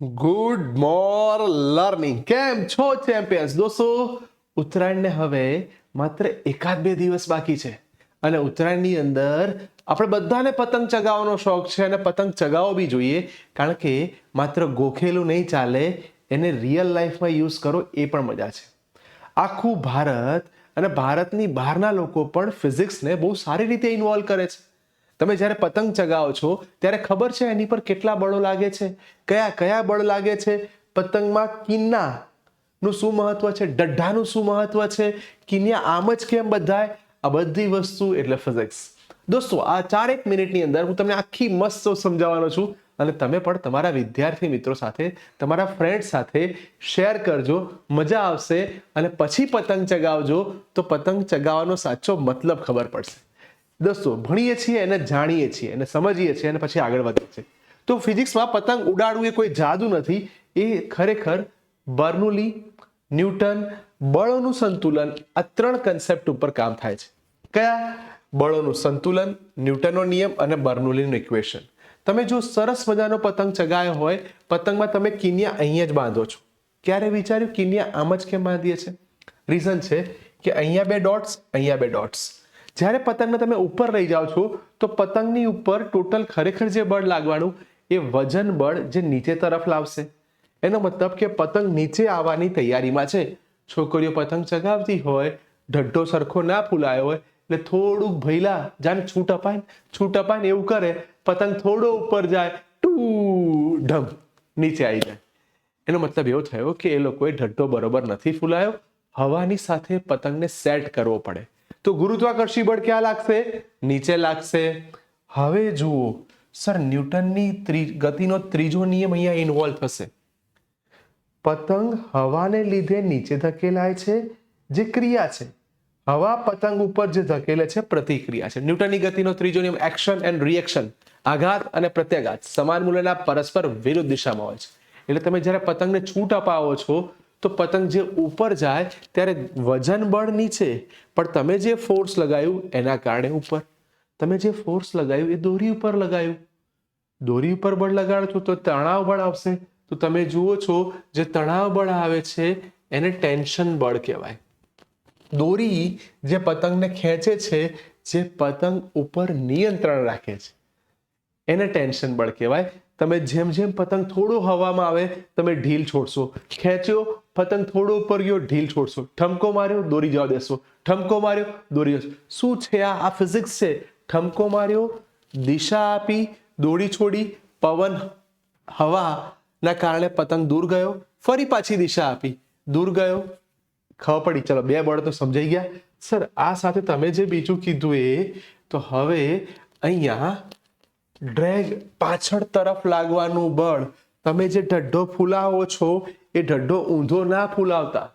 Good મોર learning કેમ છો champions દોસ્તો, ઉત્તરાયણને હવે માત્ર એકાદ બે દિવસ બાકી છે. અને ઉત્તરાયણની અંદર આપણે બધાને પતંગ ચગાવવાનો શોખ છે અને પતંગ ચગાવવો બી જોઈએ. કારણ કે માત્ર ગોખેલું નહીં ચાલે, એને રિયલ લાઈફમાં યુઝ કરો એ પણ મજા છે. આખું ભારત અને ભારતની બહારના લોકો પણ ફિઝિક્સને બહુ સારી રીતે ઇન્વોલ્વ કરે છે. તમે જ્યારે પતંગ ચગાવો છો, ત્યારે ખબર છે એની પર કેટલા બળો લાગે છે? કયા કયા બળ લાગે છે? પતંગમાં કિન્ના નું શું મહત્વ છે? ડઢાનું શું મહત્વ છે? કિન્યા આમ જ કેમ બધાય? આ બધી વસ્તુ એટલે ફિઝિક્સ. દોસ્તો, આ ચારેક મિનિટની અંદર હું તમને આખી મસ્ત સમજાવવાનો છું અને તમે પણ તમારા વિદ્યાર્થી મિત્રો સાથે, તમારા ફ્રેન્ડ સાથે શેર કરજો, મજા આવશે અને પછી પતંગ ચગાવજો. તો પતંગ ચગાવવાનો સાચો મતલબ ખબર પડશે. દોસ્તો ભણીએ છીએ અને જાણીએ છીએ અને સમજીએ છીએ અને પછી આગળ વધીએ છીએ. તો ફિઝિક્સમાં પતંગ ઉડાડવું એ કોઈ જાદુ નથી. એ ખરેખર બર્નુલી, ન્યૂટન બળોનું સંતુલન આ ત્રણ કન્સેપ્ટ ઉપર કામ થાય છે. કયા? બળોનું સંતુલન, ન્યૂટનનો નિયમ અને બર્નુલીનું ઇક્વેશન તમે જો સરસ મજાનો પતંગ ચગાયો હોય, પતંગમાં તમે કિન્યા અહીંયા જ બાંધો છો. ક્યારે વિચાર્યું? કિન્યા આમ જ કેમ બાંધીએ છે? રીઝન છે કે અહીંયા બે ડોટ્સ અહીંયા બે ડોટ્સ જ્યારે પતંગને તમે ઉપર લઈ જાઓ છો, તો પતંગની ઉપર ટોટલ ખરેખર જે બળ લાગવાનું, એ વજન બળ જે નીચે તરફ લાવશે. એનો મતલબ કે પતંગ નીચે આવવાની તૈયારીમાં છે. છોકરીઓ પતંગ ચગાવતી હોય ઢઢ્ઢો સરખો ના ફૂલાયો હોય, એટલે થોડુંક ભૈલા જાણે છૂટ અપાય ને, છૂટ અપાય એવું કરે, પતંગ થોડો ઉપર જાય, ટુ, ઢમ, નીચે આવી જાય. એનો મતલબ એવો થયો કે એ લોકોએ ઢઢ્ઢો બરોબર નથી ફૂલાયો. હવાની સાથે પતંગને સેટ કરવો પડે. તો ગુરુત્વાકર્ષી બળ ક્યાં લાગશે? નીચે લાગશે. હવે જુઓ, સર, ન્યૂટનની ગતિનો ત્રીજો નિયમ અહીંયા ઇન્વોલ્વ થશે. પતંગ હવાને લીધે નીચે ધકેલાય છે, જે ક્રિયા છે. હવા પતંગ ઉપર જે ધકેલે છે, પ્રતિક્રિયા છે. ન્યૂટનની ગતિનો ત્રીજો નિયમ એક્શન એન્ડ રિએક્શન આઘાત અને પ્રત્યાઘાત સમાન મૂલ્યના પરસ્પર વિરુદ્ધ દિશામાં હોય છે. એટલે તમે જ્યારે પતંગને છૂટ અપાવો છો તો પતંગ જે ઉપર જાય ત્યારે વજન બળ નીચે. પણ તમે જે ફોર્સ લગાવ્યું એના કારણે ઉપર. તમે જે ફોર્સ લગાવ્યું એ દોરી ઉપર લગાવ્યું દોરી ઉપર બળ લગાડશો તો તણાવ બળ આવશે. તો તમે જુઓ છો જે તણાવ બળ આવે છે એને ટેન્શન બળ કહેવાય. દોરી જે પતંગને ખેંચે છે, જે પતંગ ઉપર નિયંત્રણ રાખે છે. એને ટેન્શન બળ કહેવાય. તમે જેમ જેમ પતંગ થોડો હવામાં આવે, તમે ઢીલ છોડશો. ખેંચ્યો, પતંગ થોડો ઉપર ગયો, ઢીલ છોડશો. ઠમકો માર્યો, દોરી જવા દેશો. ઠમકો માર્યો, દોરી જશો શું છે આ? આ ફિઝિક્સ છે. ઠમકો માર્યો, દિશા આપી, દોરી છોડી, પવન હવાના કારણે પતંગ દૂર ગયો, ફરી પાછી દિશા આપી. દૂર ગયો. ખબર પડી. ચલો, બે બળ તો સમજાઈ ગયા. સર, આ સાથે તમે જે બીજું કીધું એ, તો હવે અહીંયા ડ્રેગ પાછળ તરફ લાગવાનું બળ. તમે જે ઢઢ્ઢો ફૂલાવો છો, એ ઢઢ્ઢો ઊંધો ના ફૂલાવતા.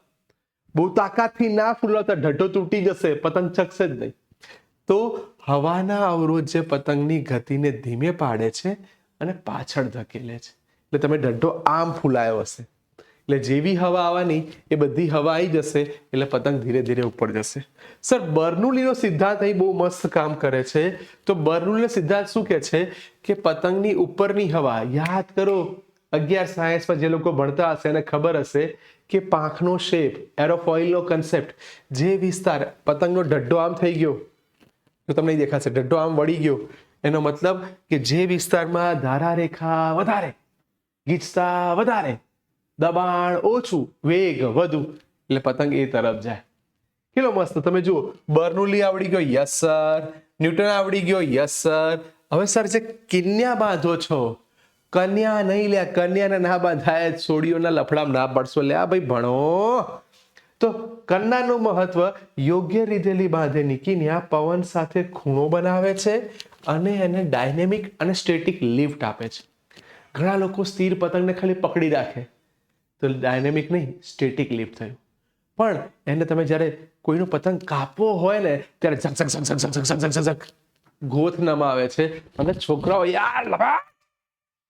બહુ તાકાતથી ના ફૂલાવતા ઢડ્ડો તૂટી જશે, પતંગ ચકશે જ નહીં. તો હવાના અવરોધ જે પતંગની ગતિને ધીમે પાડે છે અને પાછળ ધકેલે છે. એટલે તમે ઢઢ્ઢો આમ ફૂલાયો હશે. એટલે જેવી હવા આવવાની, એ બધી હવા આવી જશે, એટલે પતંગ ધીરે ધીરે ઉપર જશે. સર, બર્નુલીનો સિદ્ધાંત અહીં બહુ મસ્ત કામ કરે છે. તો બર્નુલીનો સિદ્ધાંત શું કહે છે? કે પતંગની ઉપરની હવા, યાદ કરો, અગિયાર સાયન્સમાં જે લોકો ભણતા હશે, એને ખબર હશે કે પાંખનો શેપ એરોફોઇલનો કન્સેપ્ટ જે વિસ્તાર, પતંગનો ઢઢ્ઢો આમ થઈ ગયો. તો તમને દેખાશે ઢઢ્ઢો આમ વળી ગયો. એનો મતલબ કે જે વિસ્તારમાં ધારા રેખા વધારે, ગીચતા વધારે દબાણ ઓછું, વેગ વધુ. એટલે પતંગ એ તરફ જાય. કેટલો મસ્ત, તમે જુઓ, બર્નુલી આવડી ગયો, યસ સર. ન્યૂટન આવડી ગયો, યસ સર. હવે સર, જે કિન્યા બાંધો છો, કન્યા નહીં લે કન્યાને ના બાંધાય, છોડીઓના લફડામાં ના પડશો. લે ભાઈ, ભણો. તો કન્યાનું મહત્વ યોગ્ય રીતેલી બાંધેલી કિન્યા પવન સાથે ખૂણો બનાવે છે અને એને ડાયનેમિક અને સ્ટેટિક લિફ્ટ આપે છે. ઘણા લોકો સ્થિર પતંગને ખાલી પકડી રાખે. તો ડાયનેમિક નહીં સ્ટેટિક લિફ્ટ થયું. પણ એને તમે જ્યારે કોઈનો પતંગ કાપવો હોય ને, ત્યારે ઝક ઝક ઝક ઝક ઝક ઝક ઝક ઝક ઝક ગોથ નમાવે છે. અને છોકરાઓ યાર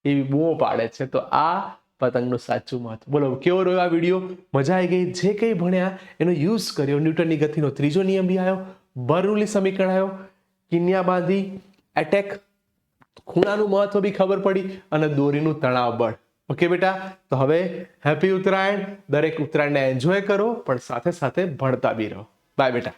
એવી બૂમો પાડે છે. તો આ પતંગનું સાચું મહત્વ. બોલો, કેવો રહ્યો આ વીડિયો મજા આવી ગઈ? જે કંઈ ભણ્યા, એનો યુઝ કર્યો. ન્યૂટનની ગતિનો ત્રીજો નિયમ બી આવ્યો. બરુલી સમીકરણ આવ્યો. કિન્યા બાંધી એટેક ખૂણાનું મહત્વ બી ખબર પડી. અને દોરીનું તણાવ બળ. ઓકે બેટા, તો હવે હેપી ઉત્તરાયણ. દરેક ઉત્તરાયણને એન્જોય કરો, પણ સાથે સાથે ભણતા બી રહો. બાય બેટા.